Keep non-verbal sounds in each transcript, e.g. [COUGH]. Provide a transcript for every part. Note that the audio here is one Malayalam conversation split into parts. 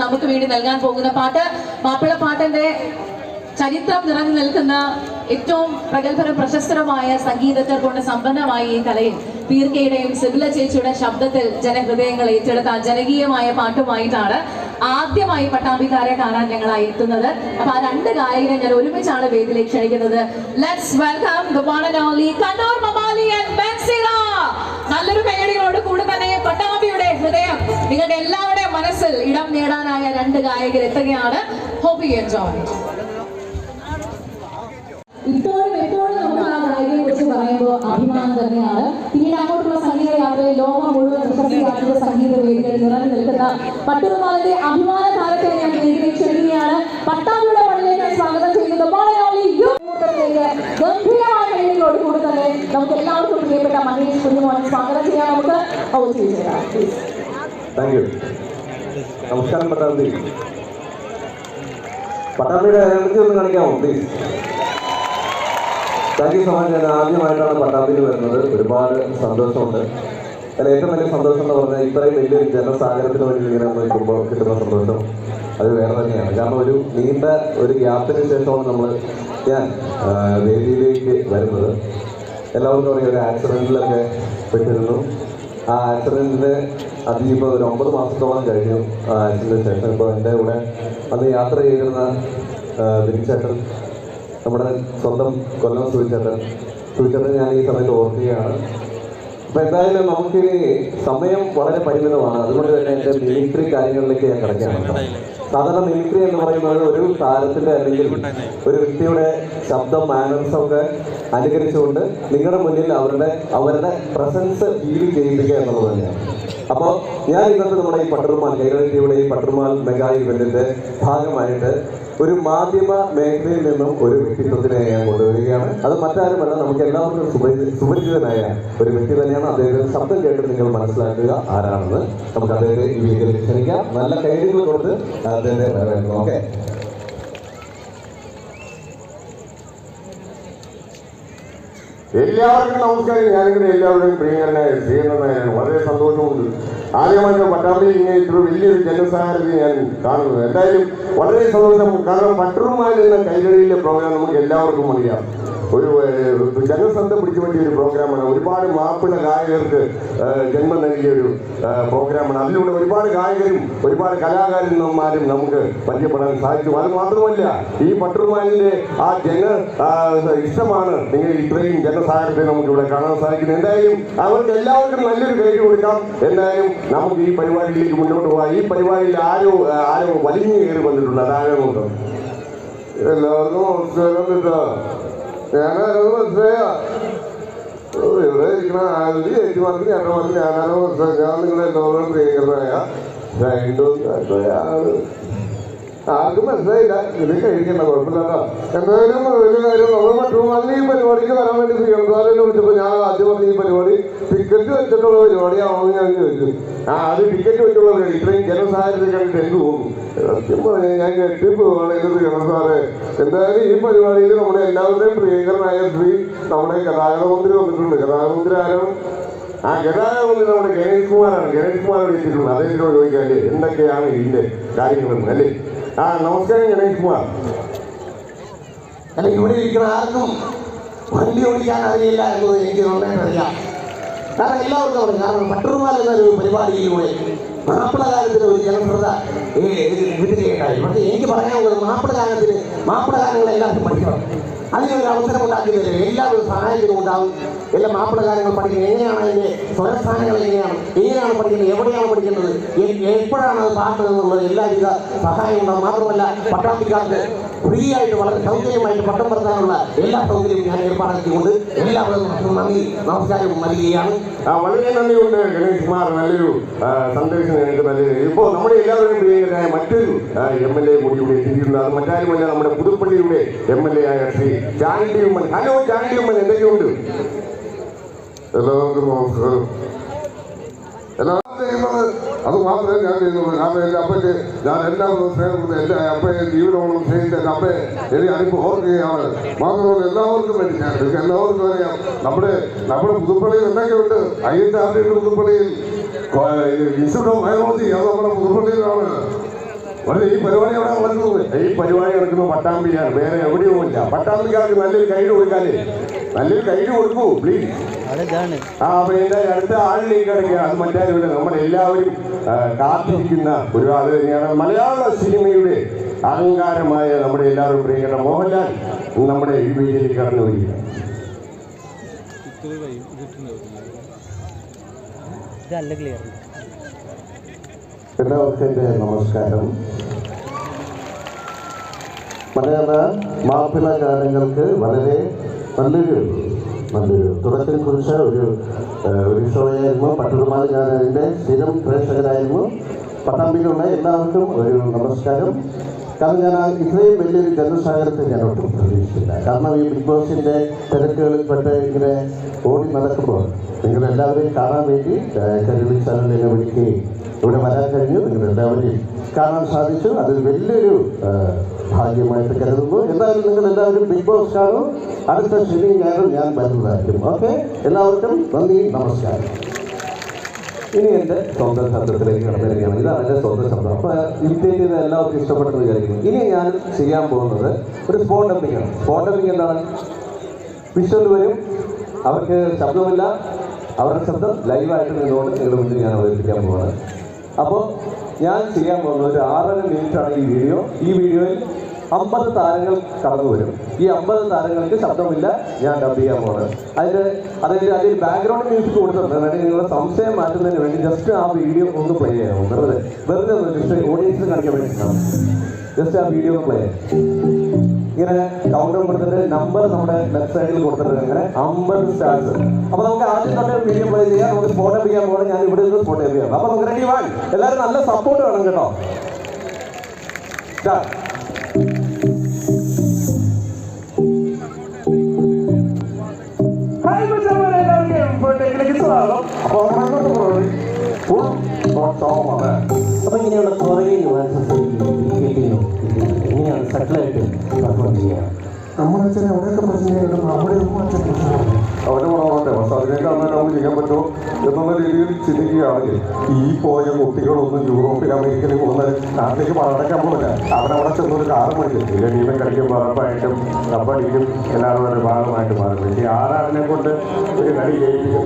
നമുക്ക് വേണ്ടി നൽകാൻ പോകുന്ന പാട്ട്. മാപ്പിള പാട്ടിന്റെ ചരിത്രം നിറഞ്ഞു നിൽക്കുന്ന ഏറ്റവും പ്രഗത്ഭരും പ്രശസ്തരുമായ സംഗീതജ്ഞർ കൊണ്ട് സമ്പന്നമായ ഈ കലയിൽ പീർക്കയുടെയും സിബില ചേച്ചിയുടെ ശബ്ദത്തിൽ ജനഹൃദയങ്ങൾ ഏറ്റെടുത്ത ജനകീയമായ പാട്ടുമായിട്ടാണ് ആദ്യമായി പട്ടാമ്പിക്കാരെ കാണാൻ ഞങ്ങളായി എത്തുന്നത്. അപ്പൊ ആ രണ്ട് ഗായകരെ ഞാൻ ഒരുമിച്ചാണ് വേദിയിലേക്ക് ക്ഷണിക്കുന്നത്. ലെറ്റ്സ് വെൽക്കം മമാലി ആൻഡ് നല്ലൊരു പേടികളോട് കൂടെ തന്നെ പട്ടാമ്പിയുടെ ഹൃദയം. നിങ്ങളുടെ എല്ലാവരുടെയും മനസ്സിൽ ഇടം നേടാനായ രണ്ട് ഗായകർ എത്തുകയാണ് ഹോബി യു എൻജോയ് ഇപ്പോഴും എപ്പോഴും നമുക്ക് ആ ഗായകനെ കുറിച്ച് പറയുമ്പോൾ അഭിമാനം തന്നെയാണ്. പിന്നീട് അങ്ങോട്ടുള്ള സംഗീത യാത്രയിൽ ലോകം മുഴുവൻ പ്രശസ്തിയാക്കുന്ന സംഗീത വേദികളിൽ നിറഞ്ഞു നിൽക്കുന്ന പട്ടുറുമാലിന്റെ അഭിമാന താരത്തെ ഞാൻ വേദിയിലേക്ക് ക്ഷണിക്കുകയാണ് പട്ടാമ്പിയുടെ മണ്ണിലേക്ക് സ്വാഗതം ചെയ്യുന്നത് ഗംഭീരമായ കൈകളോട് കൂടി തന്നെ നമുക്ക് എല്ലാവർക്കും പ്രിയപ്പെട്ട മഹേഷ് കുഞ്ഞുമോനെ സ്വാഗതം നമുക്ക്. ചെയ്യാം താങ്ക് യു നമസ്കാരം പട്ടാമ്പി പട്ടാമ്പിയുടെ എനർജി ഒന്ന് കാണിക്കാമോ please thank you so much ഞാൻ ആദ്യമായിട്ടാണ് പട്ടാമ്പിയിൽ വരുന്നത്. ഒരുപാട് സന്തോഷമുണ്ട്. അതിൽ ഏറ്റവും വലിയ സന്തോഷം എന്ന് പറഞ്ഞാൽ ഇത്രയും വലിയൊരു ജനസാഗരത്തിന് വേണ്ടി ഇങ്ങനെ നിൽക്കുമ്പോൾ കിട്ടുന്ന സന്തോഷം. അത് വേറെ തന്നെയാണ്. കാരണം ഒരു നീണ്ട ഒരു ഗ്യാപ്പിന് ശേഷമാണ് നമ്മൾ ഞാൻ വേദിയിലേക്ക് വരുന്നത്. എല്ലാവർക്കും അറിയാം ഒരു ആക്സിഡന്റിലൊക്കെ പെട്ടിരുന്നു. ആ ആക്സിഡന്റിന് അതിപ്പോൾ ഒരു ഒമ്പത് മാസത്തോളം കഴിഞ്ഞു. ആ ആക്സിഡന്റിന് ശേഷം ഇപ്പോൾ എന്റെ കൂടെ അന്ന് യാത്ര ചെയ്തിരുന്ന ദിനചേട്ടൻ നമ്മുടെ സ്വന്തം കൊല്ലം സൂചിച്ചേട്ടൻ സൂചിച്ചേട്ടൻ ഞാൻ ഈ സമയത്ത് ഓർക്കുകയാണ്. അപ്പൊ എന്തായാലും നമുക്ക് സമയം വളരെ പരിമിതമാണ്. അതുകൊണ്ട് തന്നെ എന്റെ മിലിറ്ററി കാര്യങ്ങളിലേക്ക് ഞാൻ കിടക്കുകയാണ് സാധാരണ മിമിക്രി എന്ന് പറയുന്നത് ഒരു താരത്തിന്റെ അല്ലെങ്കിൽ ഒരു വ്യക്തിയുടെ ശബ്ദം മാനേഴ്സ് ഒക്കെ അനുകരിച്ചുകൊണ്ട് നിങ്ങളുടെ മുന്നിൽ അവരുടെ അവരുടെ പ്രസൻസ് ഫീൽ ചെയ്യിപ്പിക്കുക എന്നുള്ളത് തന്നെയാണ്. അപ്പോൾ ഞാൻ ഇന്നത്തെ നമ്മുടെ ഈ പട്ടർമാൽ കൈരളിയുടെ ഈ പട്ടർമാൽ മെഗാ ഇവന്റിന്റെ ഭാഗമായിട്ട് ഒരു മാധ്യമ മേഖലയിൽ നിന്നും ഒരു വ്യക്തിത്വത്തിനെ ഞാൻ കൊണ്ടുവരികയാണ്. അത് മറ്റാരുമല്ല നമുക്ക് എല്ലാവർക്കും സുപരിചിതനായ ഒരു വ്യക്തി തന്നെയാണ്. അദ്ദേഹത്തിന്റെ ശബ്ദം കേട്ട് നിങ്ങൾ മനസ്സിലാക്കുക ആരാണെന്ന്. നമുക്ക് അദ്ദേഹത്തെ ഈ വീട്ടിൽ ക്ഷണിക്കാം. നല്ല കൈകൾ കൊടുത്ത് അദ്ദേഹത്തെ ഓക്കെ. എല്ലാവർക്കും നമസ്കാരം. ഞാനിങ്ങനെ എല്ലാവരുടെയും പ്രിയങ്കരനായ ശ്രീകണ്ഠനായാണ് വളരെ സന്തോഷമുണ്ട്. ആദ്യമായിട്ട് പട്ടാമ്പിയിൽ ഇങ്ങനെ ഇത്ര വലിയൊരു ജനസാഗരത ഞാൻ കാണുന്നത്. എന്തായാലും വളരെ സന്തോഷം. കാരണം പട്ടറുമാൽ എന്ന കൈകളിയിലെ പ്രോഗ്രാം നമുക്ക് എല്ലാവർക്കും അറിയാം. ഒരു ജനസന്ധ പിടിച്ചു പറ്റിയ ഒരു പ്രോഗ്രാമാണ്. ഒരുപാട് മാപ്പിള ഗായകർക്ക് ജന്മം നൽകിയ ഒരു പ്രോഗ്രാമാണ്. അതിലൂടെ ഒരുപാട് ഗായകരും ഒരുപാട് കലാകാരന്മാരും നമുക്ക് പരിചയപ്പെടാൻ സാധിച്ചു. അത് മാത്രമല്ല ഈ പട്ടുമാലിന്റെ ആ ജന ഇഷ്ടമാണ് നിങ്ങൾ ഇത്രയും ജനസാഗരത്തെ നമുക്ക് ഇവിടെ കാണാൻ സാധിക്കുന്നത്. എന്തായാലും അവർക്ക് എല്ലാവർക്കും നല്ലൊരു കൈ കൊടുക്കാം. എന്തായാലും നമുക്ക് ഈ പരിപാടിയിലേക്ക് മുന്നോട്ട് പോകാം. ഈ പരിപാടിയിൽ ആരോ ആരോ വലിഞ്ഞു കയറി വന്നിട്ടുണ്ട്. അതാരോ എല്ലാവർക്കും നമസ്കാരം ഞാനാരോ മനസ്സിലായ ഓ, ഇവിടെ ഇരിക്കണ ആദ്യം ചേച്ചി പറഞ്ഞു ഞാൻ പറഞ്ഞു ഞാനാരോ മനസ്സിലായി ഞാൻ നിങ്ങളെ എല്ലാവരും പ്രിയങ്കരനായ രണ്ടു ആർക്കും മനസ്സിലായില്ല. ഇത് കഴിക്കണ്ട കുഴപ്പമില്ലാട്ടോ. എന്തായാലും ഒരു കാര്യം നമ്മൾ മറ്റുമാലിന് ഈ പരിപാടിക്ക് വരാൻ വേണ്ടി ശ്രീകണ്ഠാലിനെ വിളിച്ചപ്പോൾ ഞാൻ ആദ്യം പറഞ്ഞ ഈ പരിപാടി ടിക്കറ്റ് വെച്ചിട്ടുള്ള പരിപാടിയാണോ ഞാൻ ചോദിച്ചു. ആ അത് ടിക്കറ്റ് വെച്ചുള്ള ഇത്രയും ജനസഹായത്തിൽ കണ്ടിട്ട് എന്ത് പോകും സത്യം പറഞ്ഞാൽ ഞാൻ കെട്ടി പോവുകയാണെങ്കിൽ ശ്രീകണ്ഠ എന്തായാലും ഈ പരിപാടിയിൽ നമ്മുടെ എല്ലാവരുടെയും പ്രിയങ്കരനായ ശ്രീ നമ്മുടെ ഗതാഗത മന്ത്രി വന്നിട്ടുണ്ട്. ഗതാഗത മന്ത്രി ആ ഗതാഗതമന്ത്രി നമ്മുടെ ഗണേഷ് കുമാറാണ്. ഗണേഷ് കുമാർ വിളിച്ചിട്ടുണ്ട്. അദ്ദേഹത്തോട് ചോദിക്കാല്ലേ? എന്തൊക്കെയാണ് ഇതിന്റെ കാര്യങ്ങളെന്ന് അല്ലേ? ആ നമസ്കാരം ഗണേഷ് കുമാർ അല്ല ഇവിടെ ഇരിക്കുന്ന ആർക്കും വണ്ടി ഓടിക്കാൻ അറിയില്ല എന്നത് എനിക്ക് നന്നായിട്ട് അറിയാം കാരണം എല്ലാവർക്കും അറിയാം കാരണം പട്ടർമാൽ എന്നൊരു പരിപാടിയിലൂടെ മാപ്പിളകാലത്തിന് ഒരു ജനപ്രത കിട്ടുകയുണ്ടായി പക്ഷേ എനിക്ക് പറയാനുള്ളത് മാപ്പിളകാലത്തിന് മാപ്പിളകാലങ്ങൾ എല്ലാവർക്കും പഠിക്കണം അതിനൊരു അവസരം ഉണ്ടാക്കി തരും എല്ലാവരും സഹായത്തിനും ഉണ്ടാവും എല്ലാ മാപ്പിളകാലങ്ങൾ പഠിക്കുന്നത് എങ്ങനെയാണ് അതിന്റെ സ്വരസ്ഥാനങ്ങൾ എങ്ങനെയാണ്? എങ്ങനെയാണ് പഠിക്കുന്നത്? എവിടെയാണ് പഠിക്കുന്നത് എപ്പോഴാണ് അത് പാടുന്നത് എന്നുള്ളത് എല്ലാവിധ സഹായം ഉണ്ടാവും മാത്രമല്ല പട്ടാമ്പിക്കാർക്ക് ഫ്രീ ആയിട്ട് വളരെ സൗകര്യമായിട്ട് പട്ടം പറത്താനുള്ള എല്ലാ സൗകര്യവും ഞാൻ ഏർപ്പാടാക്കിക്കൊണ്ട് എല്ലാവർക്കും നന്ദി നമസ്കാരം നൽകുകയാണ് വളരെ നന്ദിയുണ്ട് ഗണേഷ് കുമാർ. നല്ലൊരു സന്ദേശം എനിക്ക് നല്ലൊരു ഇപ്പോൾ നമ്മുടെ എല്ലാവരും പ്രിയങ്കരായ മറ്റൊരു എം എൽ എ കൂടി ഇവിടെ എത്തിയിട്ടുണ്ട്. അത് മറ്റാരുമല്ല നമ്മുടെ പുതുപ്പള്ളിയുടെ എം എൽ എ ആയ ശ്രീ ജാൻഡി ഉമ്മൻ ഹലോ ജാൻഡി ഉമ്മൻ എന്തൊക്കെയുണ്ട്? എല്ലാവർക്കും നമസ്കാരം. അത് മാത്രമേ ഞാൻ ചെയ്യുന്നുള്ളൂ കാരണം എന്റെ അപ്പയ്ക്ക് ഞാൻ എല്ലാവരും സ്നേഹപ്പെടുന്നത് എന്റെ അപ്പയെ ജീവിതമോളം സ്നേഹിച്ച എന്റെ അപ്പയെ എനിക്ക് അനുഭവം ഓർക്കുകയാണ് മാത്രമല്ല എല്ലാവർക്കും വേണ്ടി ഞാൻ എനിക്ക് എല്ലാവർക്കും അറിയാം നമ്മുടെ നമ്മുടെ പുതുപ്പള്ളിയിൽ എന്തൊക്കെയുണ്ട് എൻ ആർ പുതുപ്പള്ളിയിൽ ഇൻസ്റ്റിറ്റ്യൂട്ട് ഓഫ് ബയോളജി അത് നമ്മുടെ പുതുപ്പള്ളിയിലാണ് വളരെ ഈ പരിപാടി അവിടെ നടക്കുന്നത് ഈ പരിപാടി നടക്കുന്നത് പട്ടാമ്പിയാണ് വേറെ എവിടെയും ഇല്ല പട്ടാമ്പിക്കാർക്ക് നല്ലൊരു കൈഡ് കൊടുക്കാനേ നല്ലൊരു കൈഡ് കൊടുക്കൂ പ്ലീസ് ആ അപ്പൊ എന്റെ അടുത്ത ആളിലേക്ക് കിടക്കുക അത് മറ്റാരുമില്ല നമ്മളെല്ലാവരും എല്ലാവരും കാത്തിരിക്കുന്ന ഒരു ആൾ തന്നെയാണ് മലയാള സിനിമയുടെ അഹങ്കാരമായ നമ്മുടെ എല്ലാവരും പ്രിയപ്പെട്ട മോഹൻലാൽ നമ്മുടെ ഈ വീട്ടിലേക്ക് കടന്നു വരിക എല്ലാവർക്കും നമസ്കാരം. മലയാള മാപ്പിള ഗാനങ്ങൾക്ക് വളരെ നല്ലൊരു നല്ലൊരു തുടക്കം കുറിച്ച ഒരു ഒരു ഷോയായിരുന്നു പട്ടുമാൽ ഞാൻ അതിന്റെ സ്ഥിരം പ്രേക്ഷകരായിരുന്നു. പട്ടാമ്പിയിലുള്ള എല്ലാവർക്കും ഒരു നമസ്കാരം. കാരണം ഞാൻ ഇത്രയും വലിയൊരു ജനസാഗരത്തെ ഞാൻ ഒട്ടും പ്രതീക്ഷിച്ചില്ല. കാരണം ഈ ബിഗ് ബോസിന്റെ തിരക്കുകളിൽ പെട്ട് ഇങ്ങനെ ഓടി നടക്കുമ്പോൾ നിങ്ങളെല്ലാവരെയും കാണാൻ വേണ്ടി കരുതി ചാനലിനെ വിളിക്കുകയും ഇവിടെ വരാൻ കഴിഞ്ഞു. നിങ്ങൾ എല്ലാവരെയും കാണാൻ സാധിച്ചു. അതൊരു വലിയൊരു ഭാഗ്യമായിട്ട് കരുതുന്നു. എന്തായാലും നിങ്ങൾ എല്ലാവരും ബിഗ് ബോസ് കാണും. അടുത്ത ശനി ഞായറും ഞാൻ വരുന്നതായിരിക്കും. ഓക്കെ എല്ലാവർക്കും നന്ദി നമസ്കാരം. ഇനി എന്റെ സ്വന്തം ശബ്ദത്തിലേക്ക് കടന്നിരിക്കുകയാണ്. ഇതാണ് എന്റെ സ്വന്തം ശബ്ദം. അപ്പോൾ ചെയ്ത് എല്ലാവർക്കും ഇഷ്ടപ്പെട്ടെന്ന് വിചാരിക്കുന്നു. ഇനി ഞാൻ ചെയ്യാൻ പോകുന്നത് ഒരു സ്പോട്ട് ആണ്. സ്പോട്ട് എന്താണ്? വിഷ്വൽ വരും. അവർക്ക് ശബ്ദമില്ല. അവരുടെ ശബ്ദം ലൈവായിട്ട് നിന്നുകൊണ്ട് നിങ്ങളുടെ മുന്നിൽ ഞാൻ അവതരിപ്പിക്കാൻ പോവാണ്. അപ്പോൾ ഞാൻ ചെയ്യാൻ പോകുന്നത് ഒരു ആറര മിനിറ്റാണ് ഈ വീഡിയോ. ഈ വീഡിയോയിൽ അമ്പത് താരങ്ങൾ കടന്നു വരും. ഈ അമ്പത് താരങ്ങൾക്ക് ശബ്ദമില്ല. ഞാൻ ഡബ് ചെയ്യാൻ പോകുന്നത് അതിന് അതായത് അതിൽ ബാക്ക്ഗ്രൗണ്ട് മ്യൂസിക് കൊടുത്തിട്ടുണ്ട്. വേണമെങ്കിൽ നിങ്ങളുടെ സംശയം മാറ്റുന്നതിന് വേണ്ടി ജസ്റ്റ് ആ വീഡിയോ ഒന്ന് പ്ലേ ചെയ്യാമോ? വെറുതെ വെറുതെ ജസ്റ്റ് ഓഡിയൻസിന് കാണിക്കാൻ വേണ്ടിയിട്ടാണ്. ജസ്റ്റ് ആ വീഡിയോ പ്ലേ ചെയ്യാം. ഇങ്ങനെ കൗണ്ടർ കൊടുത്തിട്ട് നമ്പർ നമ്മുടെ സൈഡിൽ കൊടുത്തിട്ടുണ്ട് ഇങ്ങനെ അമ്പത് സ്റ്റാർസ് അപ്പൊ നമുക്ക് ആദ്യം തന്നെ വീഡിയോ പ്ലേ ചെയ്യാം നമുക്ക് സ്പോട്ട് ചെയ്യാൻ പോകണം ഞാൻ ഇവിടെ നിന്ന് സ്പോട്ട് ചെയ്യാം അപ്പൊ നമുക്ക് റെഡി വാൻ എല്ലാവരും നല്ല സപ്പോർട്ട് വേണം കേട്ടോ സ്വാഗതം. അപ്പൊ നമ്മൾ അങ്ങോട്ട് പോകണം. Full ഓട്ടമാണ്. അപ്പൊ ഇങ്ങനെയുള്ള കുറേ ന്യൂവാൻസസ് ഇങ്ങനെയാണ് സെറ്റിലായിട്ട് പെർഫോം ചെയ്യുക നമ്മുടെ അച്ഛനെ അവിടെയൊക്കെ പ്രശ്നമായിരുന്നു നമ്മുടെ അച്ഛൻ പ്രശ്നമില്ല അവരെ ഗുണമുണ്ട് പക്ഷെ അതിനേക്കാൾ തന്നെ നമുക്ക് ചെയ്യാൻ പറ്റുമോ എന്നുള്ള രീതിയിൽ ചിന്തിക്കുകയാണെങ്കിൽ ഈ പോയ കുട്ടികളൊന്നും യൂറോപ്പിൽ അമേരിക്കയിൽ പോകുന്ന നാട്ടിലേക്ക് പറഞ്ഞാൽ പോകില്ല. അവരവിടെ ചെന്നൊരു കാറ് ഇല്ല ടീമെ കളിക്കും പറമ്പായിട്ടും കബഡിക്കും എല്ലാവരും ഒരു ഭാഗമായിട്ട് മാറും. പക്ഷേ ആരാടിനെ കൊണ്ട് ഒരു കളി ജയിപ്പിക്കും.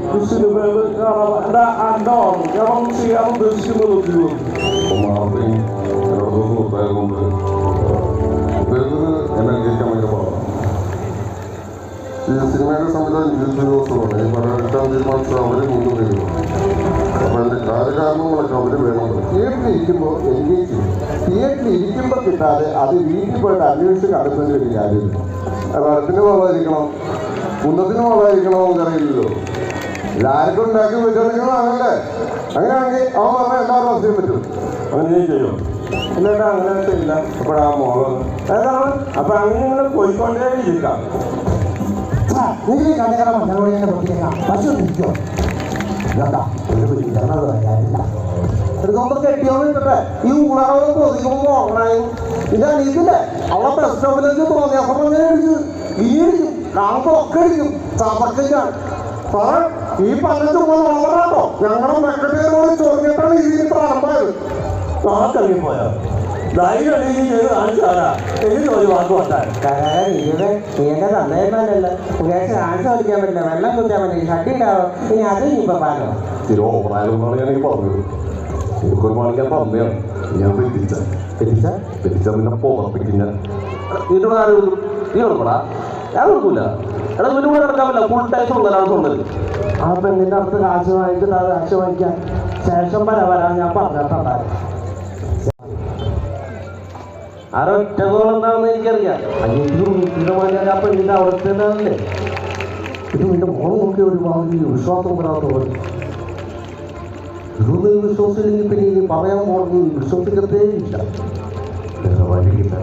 സിനിമയുടെ സംവിധാനം ജിൽസ് ദിവസമാണ്. ഈ പടം എടുക്കാൻ തീരുമാനിച്ചത് അവരെ കൊണ്ടുവരുന്നു അപ്പൊ അതിന്റെ കാലകാരണങ്ങളൊക്കെ അവർ വേണം. തിയേറ്ററിൽ ഇരിക്കുമ്പോൾ എൻഗേജ് ചെയ്യും തിയേറ്ററിൽ ഇരിക്കുമ്പോൾ കിട്ടാതെ അത് വീട്ടിൽ പോയിട്ട് അന്വേഷിച്ച് കണ്ടെത്തുന്ന ഒരു കാര്യമില്ല. പടത്തിന് വളമായിരിക്കണം കുന്നത്തിന് പോകാതിരിക്കണോ എന്നറിയില്ലല്ലോ എല്ലാവർക്കും ഉണ്ടാക്കി വെച്ചിരിക്കണം അങ്ങനല്ലേ? അങ്ങനെയാണെങ്കിൽ അവൻ പറഞ്ഞാൽ എല്ലാവരും അവസ്ഥയും പറ്റും. അങ്ങനെ ഞാൻ ചെയ്യും എന്നിട്ട് അങ്ങനെ ഇല്ല അപ്പോഴാ മോൾ. ഏതാണ് അപ്പൊ അങ്ങനെ നിങ്ങൾ പോയിക്കൊണ്ടേ ഇരിക്കാം. നിങ്ങൾ കടകട മഞ്ഞളോടെ പൊട്ടിയേക്കാം പശു നിൽക്കോ ഇതാ ഒരു പിടി ഇറങ്ങാതെ വരാനില്ല എടുക്കുമ്പോ കെട്ടിയോന്നിട്ടെ ഈ ഊളാറോടെ കൊതിക്കുമ്പോ നോക്കണായി ഇതാണ് ഇതില്ലേ അവളെ ബസ് സ്റ്റോപ്പിലേക്ക് തോന്നിയ സമയം അടിച്ചു ഈ അടിക്കും കാണുമ്പോ ഒക്കെ അടിക്കും ചതക്കിക്കാൻ സാറേ ഈ പറഞ്ഞ ചുമ്മാ നോക്കണോ ഞങ്ങളുടെ മെക്കട്ടികളോട് ചൊറിഞ്ഞിട്ടാണ് ഇതിന് പ്രാരംഭമായത് ആ ധൈര്യം ഒരു ഇത് നീന്റെ തന്നേമാനല്ല പുകേശ കാണിച്ചു കളിക്കാൻ പറ്റില്ല വെള്ളം കുറ്റാൻ പറ്റില്ല ഷട്ടി ഉണ്ടാവും ഇനി അത് ഇപ്പൊ പാലോ തിരോ പ്രായമെന്നാണ് എനിക്ക് പറഞ്ഞത് എനിക്കൊരു മണിക്കാൻ പറഞ്ഞതാണ് ഞാൻ തെറ്റിച്ച തിരിച്ച തെറ്റിച്ച നിന്നെ ആരും കൊടുക്കും? നീ കൊടുക്കടാ ഞാൻ കൊടുക്കൂല എടാ ഇതിന് കൂടെ നടക്കാൻ പറ്റില്ല ഫുൾ ടൈം ഉള്ളതാണ് തൊണ്ടത് ആ പെണ്ണിന്റെ അടുത്ത് കാശ് വാങ്ങിച്ചിട്ട് അത് കാശ് വാങ്ങിക്കാൻ ശേഷം വരെ വരാൻ ഞാൻ പറഞ്ഞിട്ടുണ്ടായിരുന്നു ആരൊറ്റ എന്താണെന്ന് എനിക്കറിയാം. അയ്യോ ആ പെണ്ണിന്റെ അവിടുത്തെ ഇത് നിന്റെ മോൾ നോക്കി ഒരു മാതിരി വിശ്വാസം വരാത്ത പോലെ. ഇതൊന്നും വിശ്വസിച്ചില്ലെങ്കിൽ പിന്നെ ഇനി പറയാൻ പോകുന്നത് വിശ്വസിക്കത്തേ ഇല്ല. വഴിയില്ല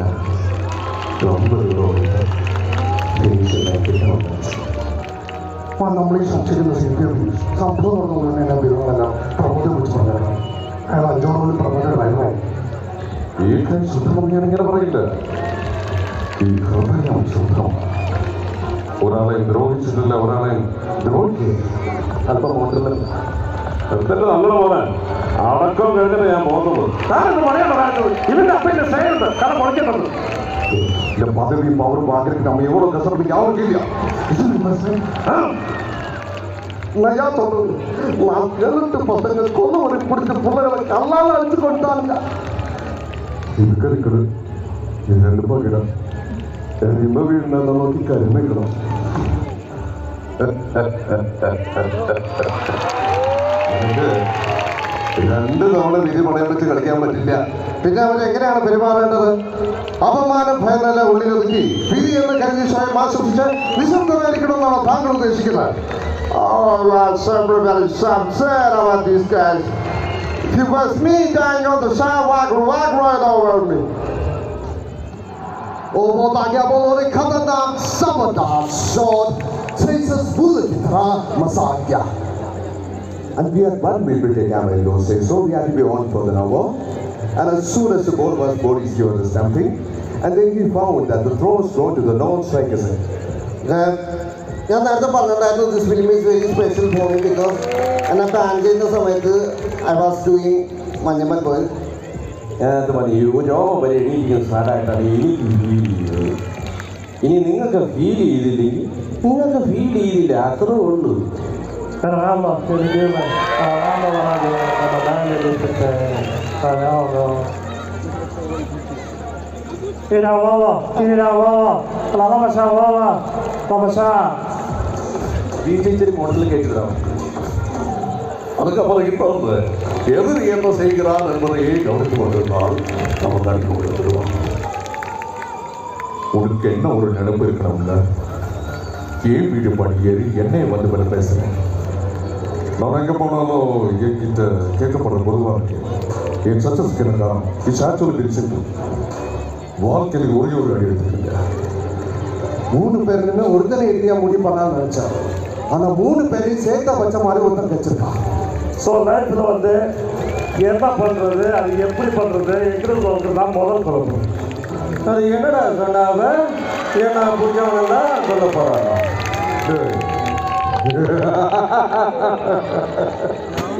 അപ്പോൾ നമ്മൾ ഈ സംശയിക്കുന്ന സി വിവരങ്ങളെല്ലാം പ്രമോദം വിളിച്ച് പറഞ്ഞു അയാൾ അഞ്ചോളം ഭയമായി ഏക ശുദ്ധമെന്ന് ഞാനിങ്ങനെ പറയില്ല ഈ ഹൃദയം ശുദ്ധമാണ് ഒരാളെയും ദ്രോഹിച്ചിട്ടില്ല ഒരാളെയും ദ്രോഹിക്കില്ല അല്പം കൊണ്ടില്ല എന്നിട്ട് നല്ല പോകാൻ അടക്കം കഴിഞ്ഞിട്ട് ഞാൻ പോകുന്നത് ഇവന്റെ അപ്പന്റെ സേവനത്ത് കട മുടക്കുന്നത് இந்த பதவியும் அவரும் ஆகிறதுக்கு நம்ம எவ்வளவு கஷ்டப்பட்டு யாருக்கு இல்லையா நயா சொல்றது நான் எழுத்து பசங்க கொண்டு ஒரு பிடிச்ச பிள்ளைகளை கல்லால அடிச்சு கொண்டாங்க ഇതൊക്കെ രണ്ട് ഇതിന് പകിടാം എറിയുമ്പോ വീഴുന്ന നോക്കി കരുന്ന് നിൽക്കണം രണ്ട് തവണ വിധി പണയെടുത്ത് കളിക്കാൻ പറ്റില്ല. പിന്നെ അവരെങ്ങനെയാണ് പെരുമാറേണ്ടത്? അപമാനം ഭയന്നല്ല ഉള്ളിലൊതുക്കി വിധി എന്ന് കരുതി സ്വയം ആശ്വസിച്ച് നിശബ്ദമായിരിക്കണമെന്നാണ് താങ്കൾ ഉദ്ദേശിക്കുന്നത്? Oh, well, some, some, some, some, some, It was me dying oh, on the sidewalk and rock right over me. ඔබෝතාගයාබොලෝරේ කදදා සබදා සෝත් Jesus bullet tra masagya. And we are one military camera in those days, so we had to be on for the hour. And as soon as the ball was body he was stamping. And then he found that the throw was thrown to the non-striker side. ഞാൻ നേരത്തെ പറഞ്ഞിട്ടുണ്ടായിരുന്നു this film is very special for me because എന്നെ പ്ലാൻ ചെയ്യുന്ന സമയത്ത് ഐ വാസ് ഡൂയിങ് മഞ്ഞമ്മൻ ബോയ് ഞാനത് മതി ഈ രോമം വരെ എണീറ്റിരിക്കുന്ന സാധായിട്ടാണ് എനിക്ക് ഫീൽ ചെയ്തത് ഇനി നിങ്ങൾക്ക് ഫീൽ ചെയ്തില്ലെങ്കിൽ നിങ്ങൾക്ക് ഫീൽ ചെയ്തില്ല അത്രേ ഉള്ളൂ. Caramba, perdeu, caramba, lá na banana, ele caramba. Tira a bola, tira a bola, la vamos a bola, vamos கேட்கிறான் அதுக்கப்புறம் இப்போ வந்து எதிர் என்ன செய்கிறார் என்பதையே கவனித்துக் கொண்டிருந்தால் நம்ம நடிக்க முடிந்துடுவோம் உனக்கு என்ன ஒரு நினைப்பு இருக்கணும்ல? ஏன் வீடு பணி ஏறி என்னை வந்து வர பேசுகிறேன் நான் எங்கே போனாலும் என்கிட்ட கேட்கப்படுற பொதுவாக இருக்கேன் என் சச்சஸ்க்கு என்ன காரணம் இட்ஸ் ஆக்சுவலி வெரி சிம்பிள் வாழ்க்கையில் ஒரே ஒரு அடி எடுத்துக்கல மூணு பேர் நின்று ஒருத்தனை இந்தியா முடிவு பண்ணலாம்னு நினச்சேன் ஆனா மூணு பேரையும் சேர்த்த வச்ச மாதிரி ஒருத்தன் வச்சிருக்கான் ஸோ லைஃப்பில் வந்து என்ன பண்ணுறது அது எப்படி பண்ணுறது எங்கிருந்து வந்து தான் முதல் குழப்பம். அது என்னடா சொன்னாவ என்ன பிடிச்சவனெல்லாம் சொல்ல போகிறாங்க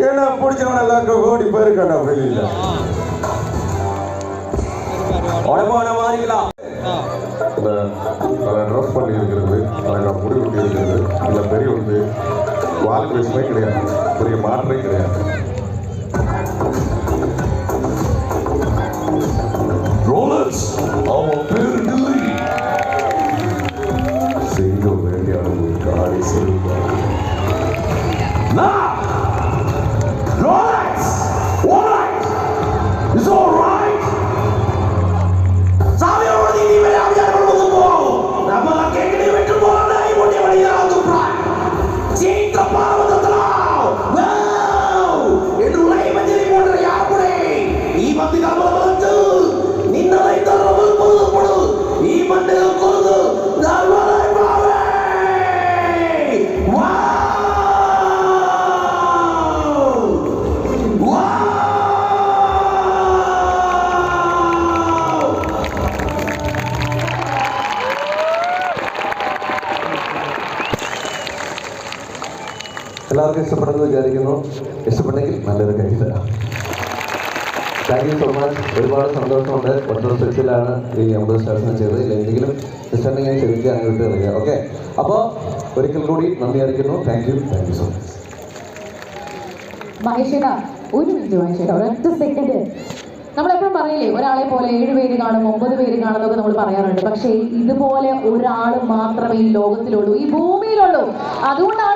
ஏன்னா பிடிச்சவனெல்லாம் ஓடி போயிருக்கா வெளியில்? உடம்பான மாதிரிலாம் இந்த ட்ரெஸ் பண்ணி இருக்கிறது கழகம் முடிவு செய்திருக்கிறது அதில் பெரிய வந்து வாழ் கிடையாது. பெரிய மாற்றமே கிடையாது. Rollers, our എല്ലാവർക്കും ഇഷ്ടപ്പെടുന്നു വിചാരിക്കുന്നു. ഇഷ്ടപ്പെട്ടെങ്കിൽ നല്ലൊരു കൈ താങ്ക് യു സോ മച്ച് ഒരുപാട് സന്തോഷമുണ്ട്. ഒറ്റ സെക്സിലാണ് ഈ അമ്പത് സ്റ്റാർസിനെ ചെയ്തത്. ഇല്ല എന്തെങ്കിലും ഇഷ്ടമുണ്ടെങ്കിൽ ഞാൻ ക്ഷമിക്കാൻ അങ്ങോട്ട് ഇറങ്ങുക ഓക്കെ അപ്പോൾ ഒരിക്കൽ കൂടി നന്ദി അറിയിക്കുന്നു. Thank you thank you so much നമ്മളെപ്പോഴും പറയില്ലേ ഒരാളെ പോലെ ഏഴ് പേര് കാണും ഒമ്പത് പേര് കാണുന്നൊക്കെ നമ്മൾ പറയാറുണ്ട്. പക്ഷേ ഇതുപോലെ ഒരാൾ മാത്രമേ ഈ ലോകത്തിലുള്ളൂ ഈ ഭൂമിയിലുള്ളൂ. അതുകൊണ്ടാണ്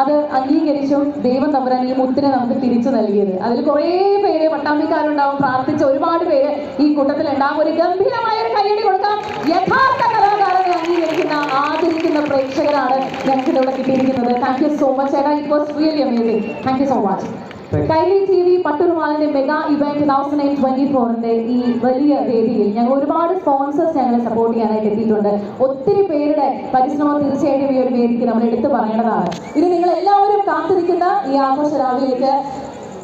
അത് അംഗീകരിച്ചു. ദൈവം തമ്പുരാൻ ഈ മുത്തിനെ നമുക്ക് തിരിച്ചു നൽകിയത്. അതിൽ കുറേ പേര് പട്ടാമ്പിക്കാരുണ്ടാവും. പ്രാർത്ഥിച്ച ഒരുപാട് പേര് ഈ കൂട്ടത്തിൽ ഉണ്ടാവും ഒരു ഗംഭീരമായ ഒരു കയ്യടി കൊടുക്കാം. യഥാർത്ഥ കലാകാരനെ അംഗീകരിക്കുന്ന ആദരിക്കുന്ന പ്രേക്ഷകരാണ് ഞങ്ങൾക്ക് ഇവിടെ കിട്ടിയിരിക്കുന്നത്. താങ്ക് യു സോ മച്ച് ചേട്ടാ it was really amazing thank you so much Kaili T V mega event thousand and twenty ഫോറിന്റെ ഈ വലിയ വേദിയിൽ ഞങ്ങൾ ഒരുപാട് സ്പോൺസേഴ്സ് ഞങ്ങളെ സപ്പോർട്ട് ചെയ്യാനായിട്ട് എത്തിയിട്ടുണ്ട്. ഒത്തിരി പേരുടെ പരിശ്രമം തീർച്ചയായിട്ടും ഈ ഒരു വേദിക്ക് നമ്മൾ എടുത്തു പറയേണ്ടതാണ്. ഇത് നിങ്ങൾ എല്ലാവരും കാത്തിരിക്കുന്ന ഈ ആഘോഷ രാവിലേക്ക്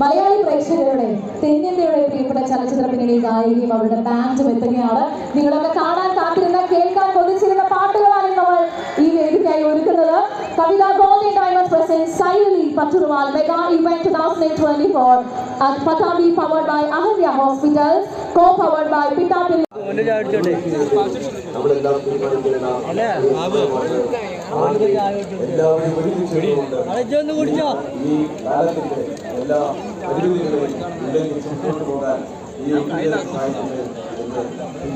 മലയാളി പ്രേക്ഷകരുടെ തെന്നിന്ത്യയുടെ പ്രിയപ്പെട്ട ചലച്ചിത്ര പിന്നണി ഗായികയും അവരുടെ ബാൻഡും എത്തുകയാണ്. നിങ്ങളൊക്കെ കാണാൻ Patrumal Mega Event 2024 at Patami powered by Ahalya Hospital, co-powered by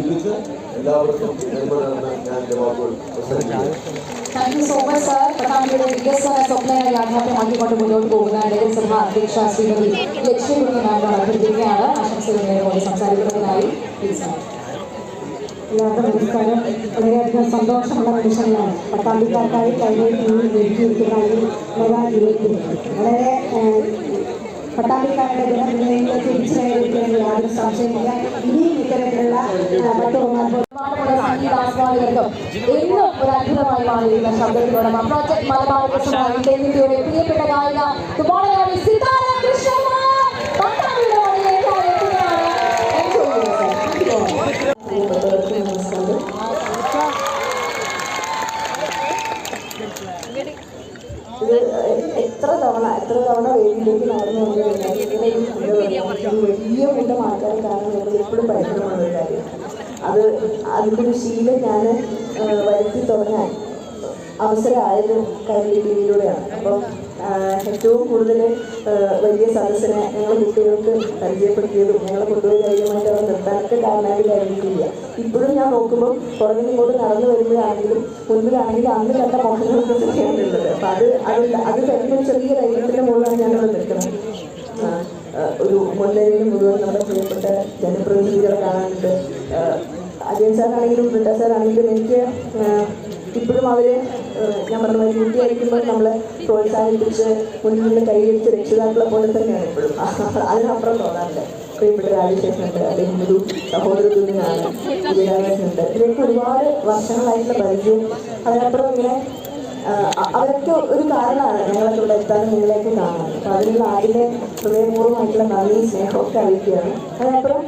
ചിന്തിച്ച് എല്ലാവർക്കും ഞാൻ വാക്കുകൾ പ്രസംഗിക്കുന്നു thank you so much sir പട്ടാമ്പിയുടെ വികസന സ്വപ്നങ്ങൾ യാഥാർത്ഥ്യമാക്കിക്കൊണ്ട് മുന്നോട്ട് പോകുന്ന നഗരസഭ അധ്യക്ഷ ശ്രീമതി ലക്ഷ്യക്കുട്ടി മാഡം അഭ്യർത്ഥിക്കുകയാണ് ആശംസകളോട് സംസാരിക്കുന്നതിനായി. പ്ലീസ് മാം എല്ലാവർക്കും നമസ്കാരം. വളരെയധികം സന്തോഷമുള്ള നിമിഷങ്ങളാണ്. പട്ടാമ്പിക്കാർക്കായി കഴിഞ്ഞ ഒരുക്കിയിരിക്കുന്ന ഈ മെഗാ വളരെ പട്ടാമ്പിക്കാരുടെ ജനഹൃദയങ്ങളെ തിരിച്ചു നേടിയിരിക്കുന്ന യാതൊരു സംശയമില്ല ഇനിയും ഇത്തരത്തിലുള്ള ഏഹ്, എന്നും ഒരു അത്ഭുതമായി മാറിയിരുന്ന ശബ്ദത്തിലൂടെ പ്രോജക്ട് മലബാർ പ്രിയപ്പെട്ട ഗായിക കുമാരനാടി സിതാര കൃഷ്ണമ്മ പട്ടാമ്പിയുടെ മണ്ണിലേക്ക് എത്തുകയാണ് എൻജോയ് ചെയ്യുക പ്രിയപ്പെട്ടവർക്ക് നമസ്കാരം ഇത് എത്ര തവണ എത്ര തവണ വേദിയിലേക്ക് നടന്നു വന്നിരുന്നത് ഇങ്ങനെ ഒരു എന്താ പറയുക, ഒരു വലിയ കൂട്ടം ആൾക്കാർ കാരണം നമ്മൾ എപ്പോഴും ഭയങ്കരമായ ഒരു കാര്യം അത് അതിന്റെ ശീലം ഞാൻ വരുത്തി തുടങ്ങാൻ അവസരമായത് കൈരളി ടി വിയിലൂടെയാണ് അപ്പോൾ ഏറ്റവും കൂടുതൽ വലിയ സദസ്സിനെ ഞങ്ങൾ കുട്ടികൾക്ക് പരിചയപ്പെടുത്തിയതും ഞങ്ങളെ കൊണ്ടുപോയി ധൈര്യമായിട്ട് അവർ നിർത്താനൊക്കെ കാരണമായിട്ട് കൈരളി ടി വിയാണ് ഇപ്പോഴും ഞാൻ നോക്കുമ്പോൾ പുറകിൽ ഇങ്ങോട്ട് നടന്നു വരുമ്പോഴാണെങ്കിലും മുൻപിലാണെങ്കിലും അന്ന് കണ്ട മോഹനങ്ങൾക്ക് ചെയ്യാനുള്ളത് അപ്പം അത് അത് അത് കഴിഞ്ഞ ചെറിയ ധൈര്യത്തിന്റെ മുകളിലാണ് ഞാനവിടെ നിൽക്കുന്നത് ആ, ആ, ഒരു മുൻനിരയിൽ മുഴുവൻ നമ്മുടെ പ്രിയപ്പെട്ട ജനപ്രതിനിധികളെ കാണാനുണ്ട് ആ, അജയൻ സാറാണെങ്കിലും വൃന്ദ സാറാണെങ്കിലും എനിക്ക് ആ, ഇപ്പോഴും അവർ പറഞ്ഞ നമ്മൾ കുട്ടിയായിരിക്കുമ്പോൾ നമ്മളെ പ്രോത്സാഹിപ്പിച്ച് മുന്നിൽ നിന്ന് കൈയടിച്ച് രക്ഷിതാക്കളെ പോലെ തന്നെയാണ് എപ്പോഴും [LAUGHS] അതിനപ്പുറം തോന്നാറില്ല. പ്രിയപ്പെട്ട രാജശേഖരനുണ്ട് അദ്ദേഹം ഒരു സഹോദര തുല്യനാണ് വിജയരാജനുണ്ട് ഇവരൊക്കെ ഒരുപാട് വർഷങ്ങളായിട്ടുള്ള പരിചയം. അതിനപ്പുറം ഇങ്ങനെ അവരൊക്കെ ഒരു കാരണമാണ് ഞങ്ങളൊക്കെ ഇവിടെ എത്താനും നിങ്ങളെയൊക്കെ കാണാൻ അപ്പൊ അതിനുള്ള ആരുടെ ഹൃദയപൂർവമായിട്ടുള്ള നന്ദി സ്നേഹമൊക്കെ അറിയിക്കുകയാണ്. അതിനപ്പുറം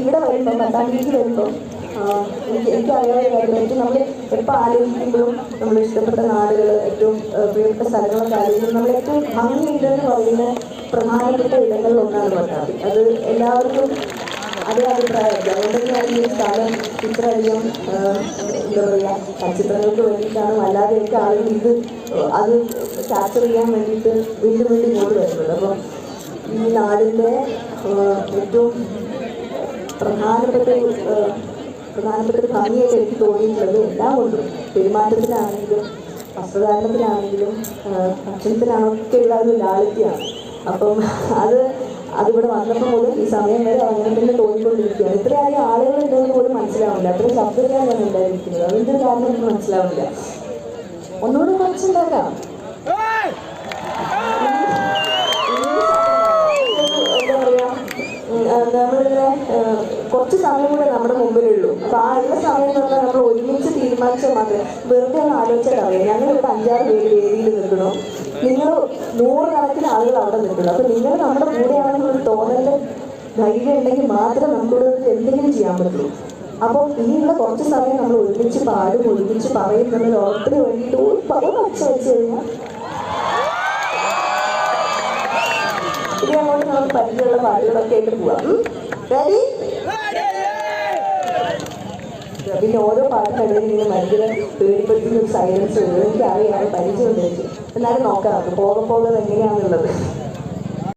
ഇവിടെ വരുമ്പോൾ പത്താണ്ടിലേക്ക് വരുമ്പോൾ ആ, എനിക്ക് എനിക്ക് അറിയാവുന്ന കാര്യം ഏറ്റവും നമ്മൾ എപ്പോൾ ആലോചിക്കുമ്പോഴും നമ്മൾ ഇഷ്ടപ്പെട്ട നാടുകൾ ഏറ്റവും പ്രിയപ്പെട്ട സ്ഥലങ്ങളൊക്കെ ആലോചിക്കുമ്പോൾ നമ്മൾ ഏറ്റവും ഭംഗിയുണ്ടെന്ന് പറയുന്ന പ്രധാനപ്പെട്ട ഇടങ്ങളിലൊന്നാണ് പട്ടാമ്പി അത് എല്ലാവർക്കും അതേ അഭിപ്രായമില്ല അതുകൊണ്ടാണ് ഈ ഒരു സ്ഥലം ഇത്രയധികം എന്താ പറയുക ചലച്ചിത്രങ്ങൾക്ക് വേണ്ടിയിട്ടാണ് അല്ലാതെ എനിക്ക് ആളുകൾ ഇത് അത് ക്യാപ്ചർ ചെയ്യാൻ വേണ്ടിയിട്ട് വീണ്ടും വീണ്ടും ഇങ്ങോട്ട് വരുന്നത് അപ്പം ഈ നാടിന്റെ ഏറ്റവും പ്രധാനപ്പെട്ട പ്രധാനപ്പെട്ട ഒരു ഭംഗിയായിട്ട് എനിക്ക് തോന്നിയിട്ടുള്ളത് എല്ലാം കൊണ്ടും. പെരുമാറ്റത്തിലാണെങ്കിലും വസ്ത്രധാരണത്തിലാണെങ്കിലും ഒക്കെ ഉള്ള ഒരു ലാളിത്യമാണ്. അപ്പം അത് അതിവിടെ വന്നപ്പോൾ മുതൽ ഈ സമയം വരെ അങ്ങനെ തന്നെ തോന്നിക്കൊണ്ടിരിക്കുകയാണ്. ഇത്രയധികം ആളുകൾ ഉണ്ടെന്ന് പോലും മനസ്സിലാവില്ല അത്ര ശബ്ദത്തിലാണ് ഞാൻ ഉണ്ടായിരിക്കുന്നത്. അതിന്റെ ഒരു കാരണം എനിക്ക് മനസ്സിലാവില്ല ഒന്നുകൂടെ കുറച്ചുണ്ടാക്കാം എന്താ പറയുക നമ്മളിങ്ങനെ കുറച്ച് സമയം കൂടെ നമ്മുടെ മുമ്പിലുള്ളൂ. അപ്പൊ ആ ഉള്ള സമയം പറഞ്ഞാൽ നമ്മൾ ഒരുമിച്ച് തീരുമാനിച്ചാൽ മാത്രമേ വെറുതെ ഒന്ന് ആലോചിച്ചാൽ അറിയാം ഞങ്ങൾ ഇവിടെ അഞ്ചാറ് പേര് വേദിയിൽ നിൽക്കണോ നിങ്ങൾ നൂറുകണക്കിന് ആളുകൾ അവിടെ നിൽക്കണം അപ്പൊ നിങ്ങൾ നമ്മുടെ കൂടെയാണെന്നൊരു തോന്നലിന്റെ ധൈര്യം ഉണ്ടെങ്കിൽ മാത്രമേ നമ്മളോട് എന്തെങ്കിലും ചെയ്യാൻ പറ്റുള്ളൂ അപ്പോൾ ഇനിയുള്ള കുറച്ച് സമയം നമ്മൾ ഒരുമിച്ച് പാടും ഒരുമിച്ച് പറയും. നമ്മൾ ലോകത്തിന് വേണ്ടിയിട്ട് ഒരു പല പക്ഷ വെച്ച് കഴിഞ്ഞാൽ ഇനി അങ്ങോട്ട് നമ്മൾ പരിചയമുള്ള പാട്ടുകളൊക്കെ ആയിട്ട് പോവാം. റെഡി പിന്നെ ഓരോ പാട്ടിനിടയിൽ ഇങ്ങനെ ഭയങ്കര പേടിപ്പെടുത്തുന്ന ഒരു സൈലൻസ് വരും എനിക്ക് അറിയാം പരിചയം എനിക്ക് എന്നാലും നോക്കാം നമുക്ക് പോകെ പോകെ എങ്ങനെയാണെന്നുള്ളത്.